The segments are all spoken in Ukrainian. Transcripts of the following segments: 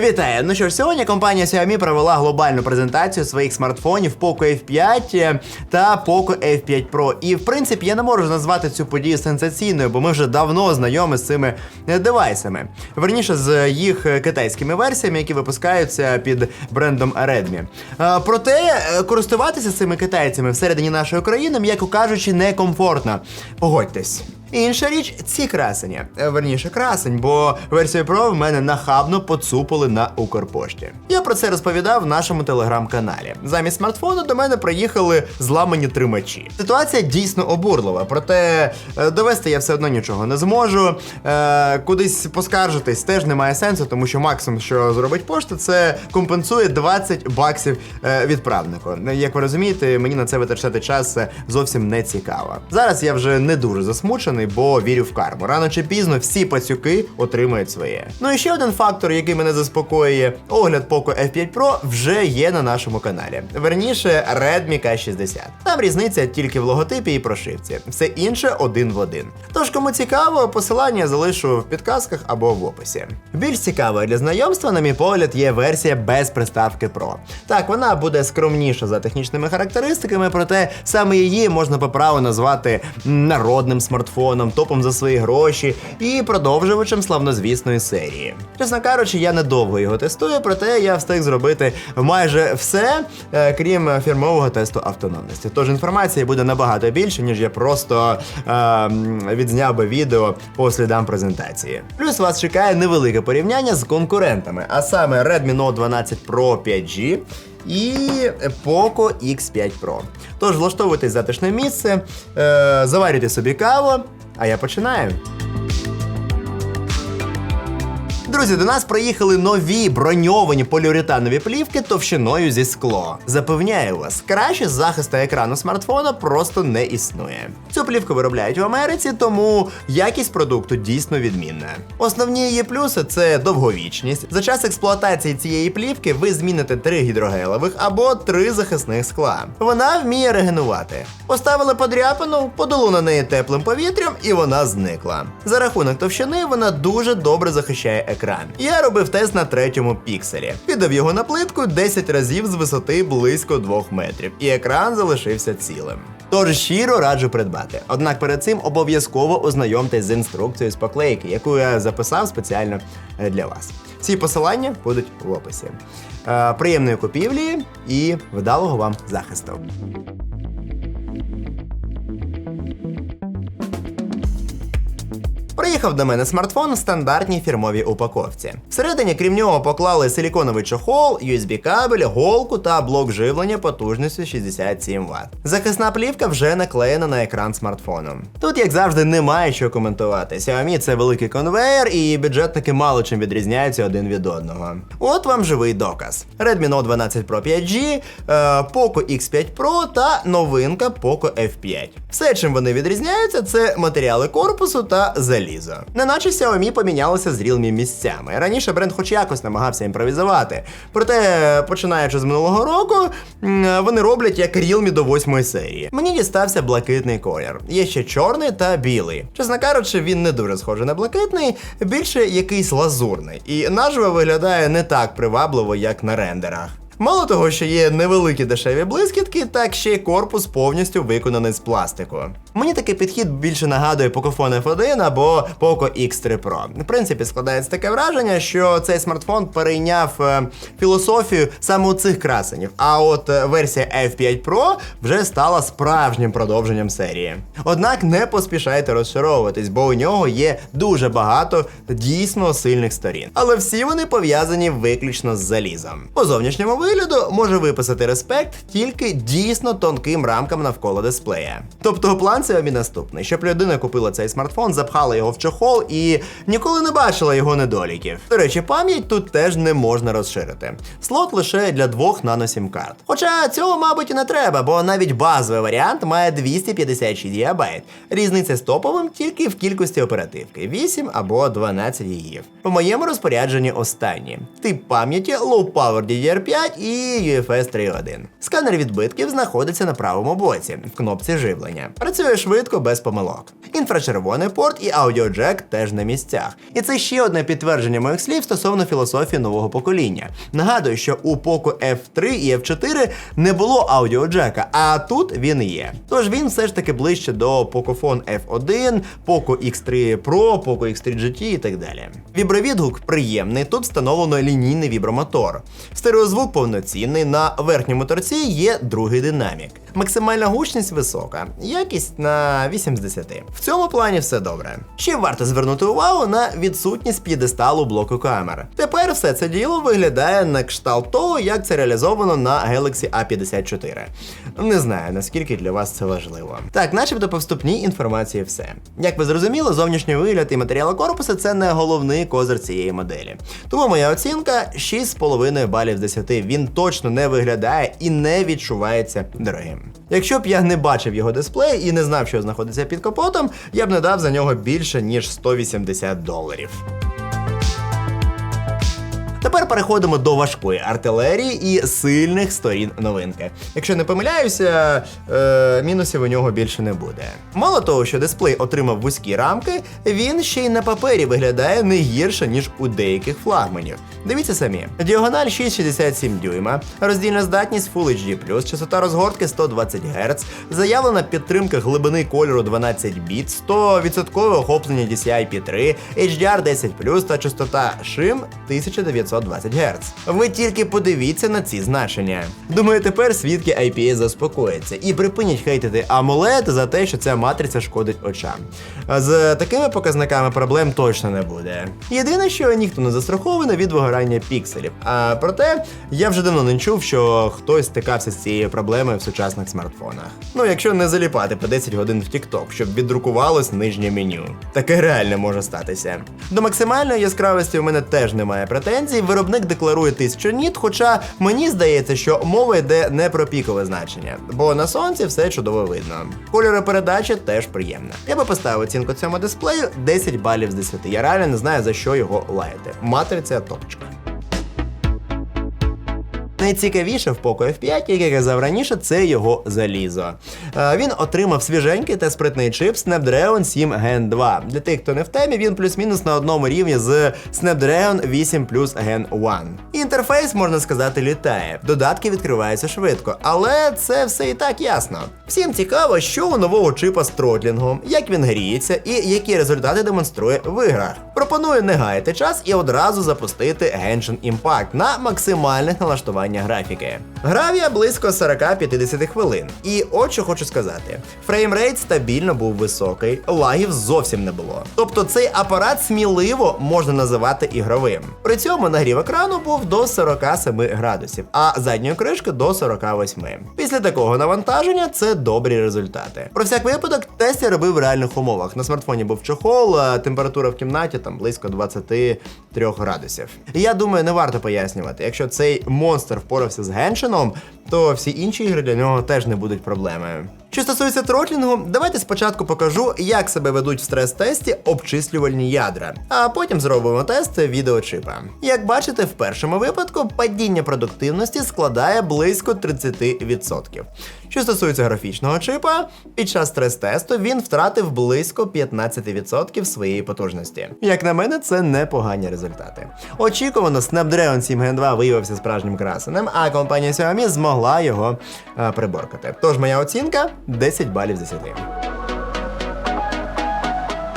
Вітаю! Ну що ж, сьогодні компанія Xiaomi провела глобальну презентацію своїх смартфонів Poco F5 та Poco F5 Pro. І в принципі я не можу назвати цю подію сенсаційною, бо ми вже давно знайомі з цими е, девайсами. Верніше з їх е, китайськими версіями, які випускаються під брендом Redmi. Е, Проте е, користуватися цими китайцями всередині нашої країни, м'яко кажучи, некомфортно. Погодьтесь. Інша річ, ці красені. Е, Верніше, красень, бо версію Pro в мене нахабно поцупили на Укрпошті. Я про це розповідав в нашому телеграм-каналі. Замість смартфону до мене приїхали зламані тримачі. Ситуація дійсно обурлива, проте е, довести я все одно нічого не зможу. Е, кудись поскаржитись теж немає сенсу, тому що максимум, що зробить пошта, це компенсує 20 баксів е, відправнику. Як ви розумієте, мені на це витрачати час зовсім не цікаво. Зараз я вже не дуже засмучений, бо вірю в карму. Рано чи пізно всі пацюки отримають своє. Ну і ще один фактор, який мене заспокоює: огляд Poco F5 Pro вже є на нашому каналі. Верніше, Redmi K60. Там різниця тільки в логотипі і прошивці. Все інше один в один. Тож, кому цікаво, посилання залишу в підказках або в описі. Більш цікавою для знайомства, на мій погляд, є версія без приставки Pro. Так, вона буде скромніша за технічними характеристиками, проте саме її можна по праву назвати народним смартфоном, топом за свої гроші і продовжувачем славнозвісної серії. Чесно кажучи, я недовго його тестую, проте я встиг зробити майже все, е, крім фірмового тесту автономності. Тож інформації буде набагато більше, ніж я просто е, відзняв би відео по слідам презентації. Плюс вас чекає невелике порівняння з конкурентами, а саме Redmi Note 12 Pro 5G і Poco X5 Pro. Тож влаштовуйтесь затишне місце, е, заварюйте собі каву, а я починаю. Друзі, до нас приїхали нові броньовані поліуретанові плівки товщиною зі скло. Запевняю вас, краще захисту екрану смартфона просто не існує. Цю плівку виробляють в Америці, тому якість продукту дійсно відмінна. Основні її плюси це довговічність. За час експлуатації цієї плівки ви зміните три гідрогелевих або три захисних скла. Вона вміє регенувати. Поставили подряпину, подуло на неї теплим повітрям, і вона зникла. За рахунок товщини вона дуже добре захищає екран. Я робив тест на третьому пікселі. Підав його на плитку 10 разів з висоти близько 2 метрів, і екран залишився цілим. Тож щиро раджу придбати. Однак перед цим обов'язково ознайомтесь з інструкцією з поклейки, яку я записав спеціально е, для вас. Всі посилання будуть в описі. Е, Приємної купівлі і вдалого вам захисту. Приїхав до мене смартфон в стандартній фірмовій упаковці. Всередині, крім нього, поклали силіконовий чохол, USB-кабель, голку та блок живлення потужністю 67 Вт. Захисна плівка вже наклеєна на екран смартфону. Тут, як завжди, немає що коментувати. Xiaomi – це великий конвейер, і бюджетники мало чим відрізняються один від одного. От вам живий доказ: Redmi Note 12 Pro 5G, е, Poco X5 Pro та новинка Poco F5. Все, чим вони відрізняються, це матеріали корпусу та залізо. Неначе Xiaomi помінялися з Realme місцями. Раніше бренд хоч якось намагався імпровізувати. Проте, починаючи з минулого року, вони роблять як Realme до восьмої серії. Мені дістався блакитний колір. Є ще чорний та білий. Чесно кажучи, він не дуже схожий на блакитний, більше якийсь лазурний. І наживо виглядає не так привабливо, як на рендерах. Мало того, що є невеликі дешеві блискітки, так ще й корпус повністю виконаний з пластику. Мені такий підхід більше нагадує Pocophone F1 або Poco X3 Pro. В принципі, складається таке враження, що цей смартфон перейняв е, філософію саме у цих красенів. А от е, версія F5 Pro вже стала справжнім продовженням серії. Однак не поспішайте розчаровуватись, бо у нього є дуже багато дійсно сильних сторін. Але всі вони пов'язані виключно з залізом. По зовнішньому вигляду може виписати респект тільки дійсно тонким рамкам навколо дисплея. Тобто план Xiaomi наступний, щоб людина купила цей смартфон, запхала його в чохол і ніколи не бачила його недоліків. До речі, пам'ять тут теж не можна розширити. Слот лише для двох нано-сім карт. Хоча цього, мабуть, і не треба, бо навіть базовий варіант має 256 ГБ. Різниця з топовим тільки в кількості оперативки 8 або 12 гігів. У моєму розпорядженні останні. Тип пам'яті Low Power DDR5 і UFS 3.1. Сканер відбитків знаходиться на правому боці в кнопці живлення. Працює швидко без помилок. Інфрачервоний порт і аудіоджек теж на місцях. І це ще одне підтвердження моїх слів стосовно філософії нового покоління. Нагадую, що у Poco F3 і F4 не було аудіоджека, а тут він є. Тож він все ж таки ближче до Pocophone F1, Poco X3 Pro, Poco X3 GT і так далі. Вібровідгук приємний, тут встановлено лінійний вібромотор. Стереозвук повноцінний, на верхньому торці є другий динамік. Максимальна гучність висока, якість на 8 з 10. В цьому плані все добре. Ще варто звернути увагу на відсутність п'єдесталу блоку камер. Тепер все це діло виглядає на кшталт того, як це реалізовано на Galaxy A54. Не знаю наскільки для вас це важливо. Так, начебто по вступній інформації все. Як ви зрозуміли, зовнішній вигляд і матеріали корпусу це не головний козир цієї моделі. Тому моя оцінка 6,5 балів з 10. Він точно не виглядає і не відчувається дорогим. Якщо б я не бачив його дисплей і не знав, що знаходиться під капотом, я б не дав за нього більше ніж 180 доларів. Тепер переходимо до важкої артилерії і сильних сторін новинки. Якщо не помиляюся, е, мінусів у нього більше не буде. Мало того, що дисплей отримав вузькі рамки, він ще й на папері виглядає не гірше, ніж у деяких флагманів. Дивіться самі: діагональ 667 дюйма, роздільна здатність Full HD+, частота розгортки 120 Гц, заявлена підтримка глибини кольору 12 біт, 100% охоплення DCI-P3, HDR 10 та частота SHIM 1900 120 Гц. Ви тільки подивіться на ці значення. Думаю, тепер свідки IPA заспокояться і припинять хейтити AMOLED за те, що ця матриця шкодить очам. З такими показниками проблем точно не буде. Єдине, що ніхто не застрахований від вигорання пікселів. А проте я вже давно не чув, що хтось стикався з цією проблемою в сучасних смартфонах. Ну, якщо не заліпати по 10 годин в TikTok, щоб віддрукувалось нижнє меню. Таке реально може статися. До максимальної яскравості у мене теж немає претензій. Виробник декларує 1000 ніт, хоча мені здається, що мова йде не про пікове значення, бо на сонці все чудово видно. Кольори передачі теж приємна. Я би поставив оцінку цьому дисплею 10 балів з 10. Я реально не знаю за що його лаяти. Матриця топчик. Найцікавіше в Poco F5, як я казав раніше, це його залізо. Е, Він отримав свіженький та спритний чип Snapdragon 7 Gen 2. Для тих, хто не в темі, він плюс-мінус на одному рівні з Snapdragon 8 Plus Gen 1. Інтерфейс, можна сказати, літає. Додатки відкриваються швидко, але це все і так ясно. Всім цікаво, що у нового чипа з тротлінгом, як він гріється і які результати демонструє в іграх. Пропоную не гаяти час і одразу запустити Genshin Impact на максимальних налаштуваннях графіки. Грав я близько 40-50 хвилин. І от що хочу сказати: фреймрейт стабільно був високий, лагів зовсім не було. Тобто цей апарат сміливо можна називати ігровим. При цьому нагрів екрану був до 47 градусів, а задньої кришки до 48. Після такого навантаження це добрі результати. Про всяк випадок тест я робив в реальних умовах. На смартфоні був чохол, а температура в кімнаті там близько 23 градусів. Я думаю, не варто пояснювати, якщо цей монстр впорався з геншином, то всі інші ігри для нього теж не будуть проблемою. Що стосується тротлінгу, давайте спочатку покажу, як себе ведуть в стрес-тесті обчислювальні ядра, а потім зробимо тест відеочипа. Як бачите, в першому випадку падіння продуктивності складає близько 30%. Що стосується графічного чипа, під час стрес-тесту він втратив близько 15% своєї потужності. Як на мене, це непогані результати. Очікувано, Snapdragon 7 Gen 2 виявився справжнім красенем, а компанія Xiaomi змогла його е, приборкати. Тож моя оцінка 10 балів з 10.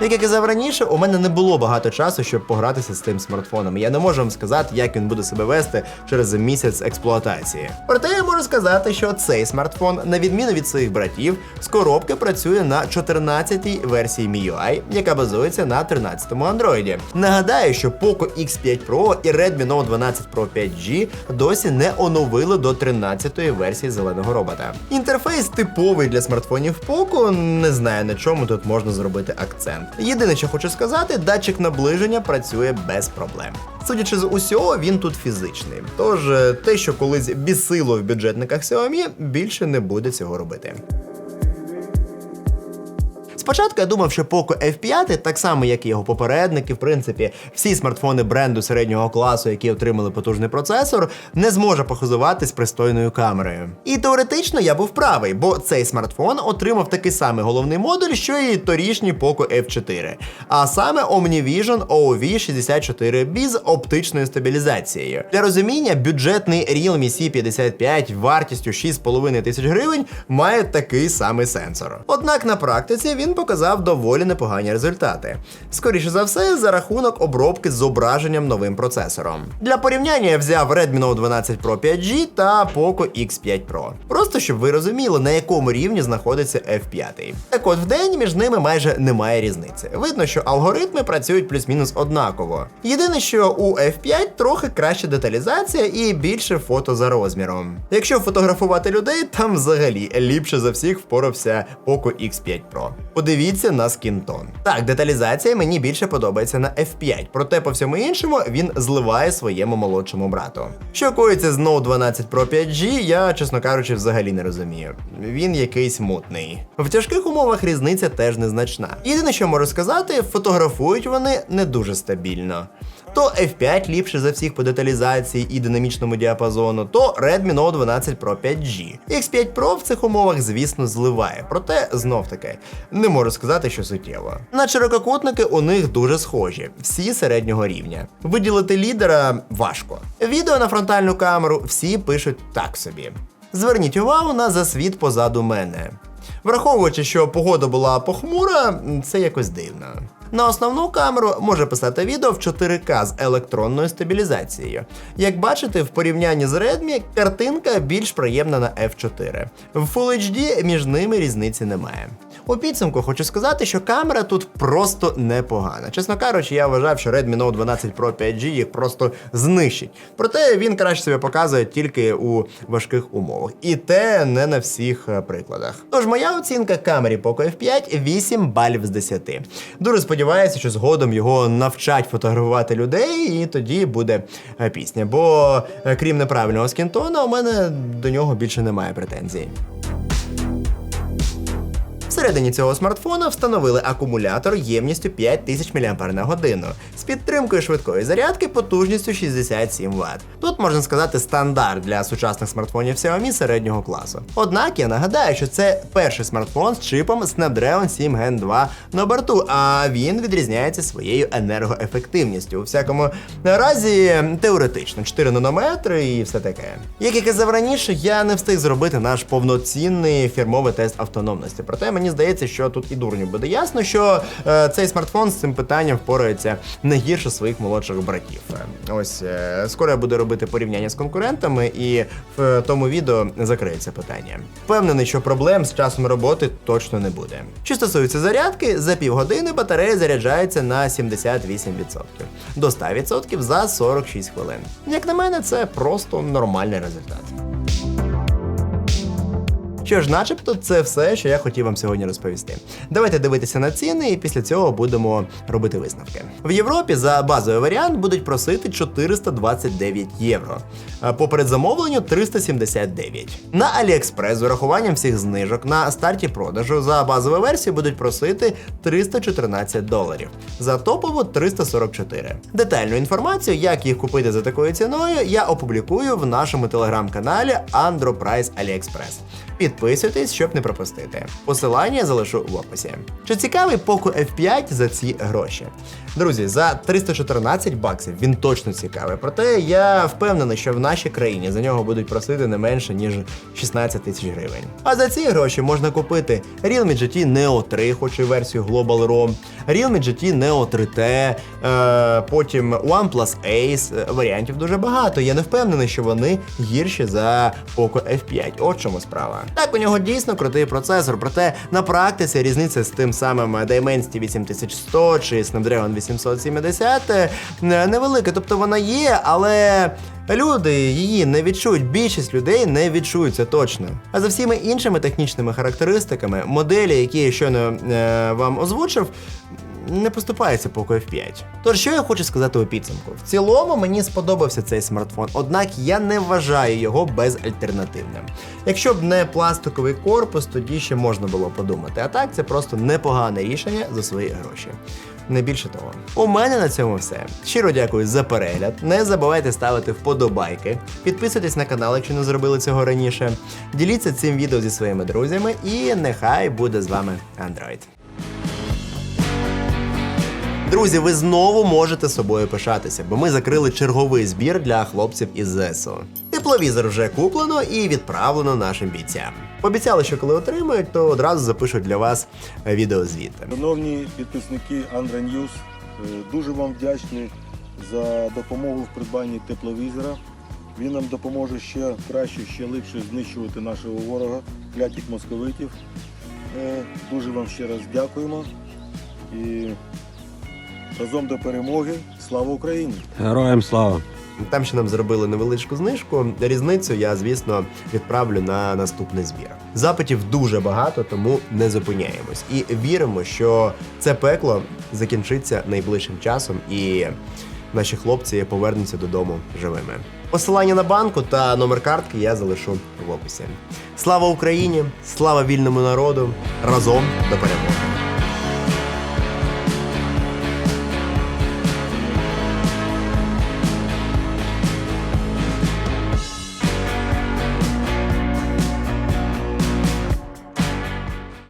Як я казав раніше, у мене не було багато часу, щоб погратися з тим смартфоном. Я не можу вам сказати, як він буде себе вести через місяць експлуатації. Проте я можу сказати, що цей смартфон, на відміну від своїх братів, з коробки працює на 14-й версії MIUI, яка базується на 13-му Android. Нагадаю, що Poco X5 Pro і Redmi Note 12 Pro 5G досі не оновили до 13-ї версії зеленого робота. Інтерфейс типовий для смартфонів Poco, не знаю на чому тут можна зробити акцент. Єдине, що хочу сказати, датчик наближення працює без проблем. Судячи з усього, він тут фізичний. Тож е, те, що колись бісило в бюджетниках Xiaomi, більше не буде цього робити. Спочатку я думав, що Poco F5, так само як і його попередники, в принципі, всі смартфони бренду середнього класу, які отримали потужний процесор, не зможе похизуватись пристойною камерою. І теоретично я був правий, бо цей смартфон отримав такий самий головний модуль, що і торішній Poco F4, а саме Omnivision OV64B з оптичною стабілізацією. Для розуміння, бюджетний Realme C55 вартістю 6,5 тисяч гривень має такий самий сенсор. Однак на практиці він показав доволі непогані результати. Скоріше за все, за рахунок обробки з зображенням новим процесором. Для порівняння я взяв Redmi Note 12 Pro 5G та Poco X5 Pro. Просто щоб ви розуміли, на якому рівні знаходиться F5. Так от в день між ними майже немає різниці. Видно, що алгоритми працюють плюс-мінус однаково. Єдине, що у F5 трохи краща деталізація і більше фото за розміром. Якщо фотографувати людей, там взагалі ліпше за всіх впорався Poco X5 Pro. Подивіться на скінтон. Так, деталізація мені більше подобається на F5, проте по всьому іншому він зливає своєму молодшому брату. Що коїться з Note 12 Pro 5G, я, чесно кажучи, взагалі не розумію. Він якийсь мутний. В тяжких умовах різниця теж незначна. Єдине, що можу сказати, фотографують вони не дуже стабільно. То F5 ліпше за всіх по деталізації і динамічному діапазону, то Redmi Note 12 Pro 5G. X5 Pro в цих умовах, звісно, зливає, проте знов таки не можу сказати, що суттєво. На ширококутники у них дуже схожі, всі середнього рівня. Виділити лідера важко. Відео на фронтальну камеру всі пишуть так собі. Зверніть увагу на засвіт позаду мене. Враховуючи, що погода була похмура, це якось дивно. На основну камеру може писати відео в 4К з електронною стабілізацією. Як бачите, в порівнянні з Redmi картинка більш приємна на F4. В Full HD між ними різниці немає. У підсумку хочу сказати, що камера тут просто непогана. Чесно кажучи, я вважав, що Redmi Note 12 Pro 5G їх просто знищить. Проте він краще себе показує тільки у важких умовах. І те не на всіх е, прикладах. Тож моя оцінка камері Poco F5 8 балів з 10. Дуже сподіваюся, що згодом його навчать фотографувати людей, і тоді буде е, пісня. Бо е, крім неправильного скінтона, у мене до нього більше немає претензій. Всередині цього смартфона встановили акумулятор ємністю 5000 мАч з підтримкою швидкої зарядки потужністю 67 Вт. Тут можна сказати стандарт для сучасних смартфонів Xiaomi середнього класу. Однак я нагадаю, що це перший смартфон з чипом Snapdragon 7 Gen 2 на борту, а він відрізняється своєю енергоефективністю. У всякому разі, теоретично 4 нанометри і все таке. Як я казав раніше, я не встиг зробити наш повноцінний фірмовий тест автономності. Проте мені здається, що тут і дурню буде ясно, що е, цей смартфон з цим питанням впорається не гірше своїх молодших братів. Е, Ось е, скоро я буду робити порівняння з конкурентами, і в тому відео закриється питання. Впевнений, що проблем з часом роботи точно не буде. Що стосується зарядки, за півгодини батарея заряджається на 78%, до 100% за 46 хвилин. Як на мене, це просто нормальний результат. Що ж, начебто, це все, що я хотів вам сьогодні розповісти. Давайте дивитися на ціни, і після цього будемо робити висновки. В Європі за базовий варіант будуть просити 429 євро, по передзамовленню 379. На AliExpress з урахуванням всіх знижок на старті продажу за базову версію будуть просити 314 доларів, за топову 344. Детальну інформацію, як їх купити за такою ціною, я опублікую в нашому телеграм-каналі AndroPrice AliExpress. Підписуйтесь, щоб не пропустити. Посилання залишу в описі. Чи цікавий Poco F5 за ці гроші? Друзі, за 314 баксів він точно цікавий. Проте я впевнений, що в нашій країні за нього будуть просити не менше ніж 16 тисяч гривень. А за ці гроші можна купити Realme GT Neo 3, хоч і версію Global ROM, Realme GT Neo 3T, е, потім OnePlus Ace. Варіантів дуже багато. Я не впевнений, що вони гірші за Poco F5. От чому справа. Так, у нього дійсно крутий процесор, проте на практиці різниця з тим самим Dimensity 8100 чи Snapdragon 870 е, невелика. Тобто вона є, але. Люди її не відчують, більшість людей не відчують це точно. А за всіми іншими технічними характеристиками, моделі, які я щойно е, вам озвучив, не поступається Poco F5. Тож, що я хочу сказати у підсумку? В цілому мені сподобався цей смартфон, однак я не вважаю його безальтернативним. Якщо б не пластиковий корпус, тоді ще можна було подумати. А так це просто непогане рішення за свої гроші. Не більше того. У мене на цьому все. Щиро дякую за перегляд. Не забувайте ставити вподобайки, підписуйтесь на канал, якщо не зробили цього раніше. Діліться цим відео зі своїми друзями, і нехай буде з вами Android. Друзі, ви знову можете собою пишатися, бо ми закрили черговий збір для хлопців із ЗСУ. Тепловізор вже куплено і відправлено нашим бійцям. Пообіцяли, що коли отримають, то одразу запишуть для вас відеозвіти. Шановні підписники Андра Ньюс, е, дуже вам вдячні за допомогу в придбанні тепловізора. Він нам допоможе ще краще, ще липше знищувати нашого ворога, клятих московитів. Е, Дуже вам ще раз дякуємо. І разом до перемоги. Слава Україні! Героям слава! Там ще нам зробили невеличку знижку. Різницю я, звісно, відправлю на наступний збір. Запитів дуже багато, тому не зупиняємось. І віримо, що це пекло закінчиться найближчим часом і наші хлопці повернуться додому живими. Посилання на банку та номер картки я залишу в описі. Слава Україні! Слава вільному народу! Разом до перемоги!